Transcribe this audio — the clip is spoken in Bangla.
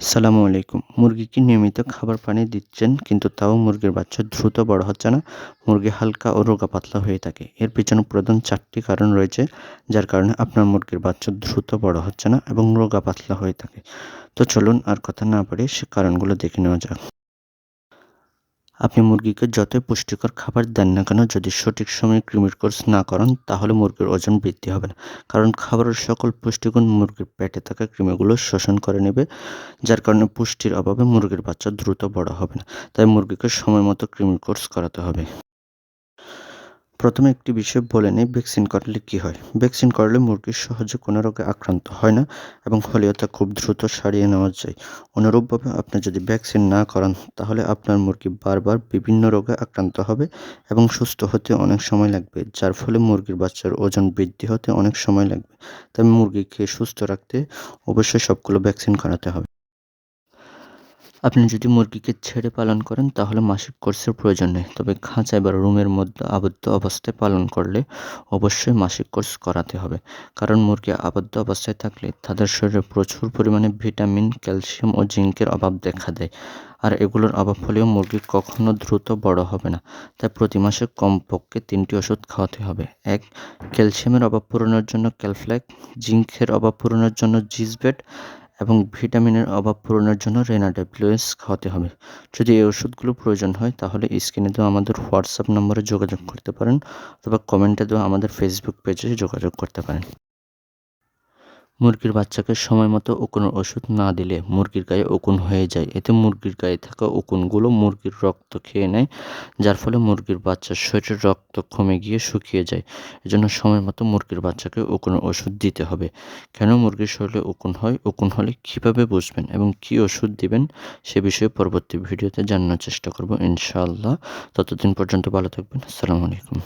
সালামু আলাইকুম। মুরগিকে নিয়মিত খাবার পানি দিচ্ছেন? কিন্তু তাও মুরগির বাচ্চা দ্রুত বড় হচ্ছে না। মুরগি হালকা ও রোগা পাতলা হয়ে থাকে। এর পিছনে প্রধান চারটি কারণ রয়েছে, যার কারণে আপনার মুরগির বাচ্চা দ্রুত বড় হচ্ছে না এবং রোগা পাতলা হয়ে থাকে। তো চলুন আর কথা না পড়ে সে কারণগুলো দেখে নেওয়া যাক। আপনি মুরগিকে যতই পুষ্টিকর খাবার দেন না কেন, যদি সঠিক সময়ে কৃমির কোর্স না করেন, তাহলে মুরগির ওজন বৃদ্ধি হবে না। কারণ খাবারের সকল পুষ্টিগুণ মুরগির পেটে থাকা কৃমিগুলো শোষণ করে নেবে, যার কারণে পুষ্টির অভাবে মুরগির বাচ্চা দ্রুত বড় হবে না। তাই মুরগিকে সময় মতো কৃমির কোর্স করাতে হবে। প্রথমে একটি বিষয় বলে নিই, ভ্যাকসিন করলে কি হয়? ভ্যাকসিন করলে মুরগি সহজে কোনো রোগে আক্রান্ত হয় না এবং হলেও তা খুব দ্রুত সারিয়ে নেওয়া যায়। অনুরূপভাবে আপনি যদি ভ্যাকসিন না করান, তাহলে আপনার মুরগি বারবার বিভিন্ন রোগে আক্রান্ত হবে এবং সুস্থ হতে অনেক সময় লাগবে, যার ফলে মুরগির বাচ্চার ওজন বৃদ্ধি হতে অনেক সময় লাগবে। তাই মুরগিকে সুস্থ রাখতে অবশ্যই সবগুলো ভ্যাকসিন করাতে হবে। আপনি যদি মুরগিকে ছেড়ে পালন করেন, তাহলে মাসিক কোর্সের প্রয়োজন নেই। তবে খাঁচায় বা রুমের মধ্যে আবদ্ধ অবস্থায় পালন করলে অবশ্যই মাসিক কোর্স করাতে হবে। কারণ মুরগি আবদ্ধ অবস্থায় থাকলে তাদের শরীরে প্রচুর পরিমাণে ভিটামিন, ক্যালসিয়াম ও জিঙ্কের অভাব দেখা দেয়। আর এগুলোর অভাব হলেও মুরগি কখনো দ্রুত বড় হবে না। তাই প্রতি মাসে কমপক্ষে তিনটি ওষুধ খাওয়াতে হবে। এক, ক্যালসিয়ামের অভাব পূরণের জন্য ক্যালফ্ল্যাক জিঙ্কের অভাব পূরণের জন্য জিসবেট এবং ভিটামিনের অভাব পূরণের জন্য রেনা ডেপ্লোয়েস খাওয়াতে হবে। যদি এই ওষুধগুলো প্রয়োজন হয়, তাহলে স্ক্রিনে দেওয়া আমাদের হোয়াটসঅ্যাপ নম্বরে যোগাযোগ করতে পারেন, অথবা কমেন্টে দেওয়া আমাদের ফেসবুক পেজে যোগাযোগ করতে পারেন। মুরগির বাচ্চাকে সময় মতো উকুনের ওষুধ না দিলে মুরগির গায়ে উকুন হয়ে যায়। এতে মুরগির গায়ে থাকা উকুনগুলো মুরগির রক্ত খেয়ে নেয়, যার ফলে মুরগির বাচ্চার শরীরের রক্ত কমে গিয়ে শুকিয়ে যায়। এজন্য সময় মতো মুরগির বাচ্চাকে উকুনের ওষুধ দিতে হবে। কেন মুরগির শরীরে উকুন হয়? উকুন হলে কীভাবে বুঝবেন এবং কী ওষুধ দিবেন? সে বিষয়ে পরবর্তী ভিডিওতে জানানোর চেষ্টা করব ইনশাআল্লাহ। ততদিন পর্যন্ত ভালো থাকবেন। আসসালামু আলাইকুম।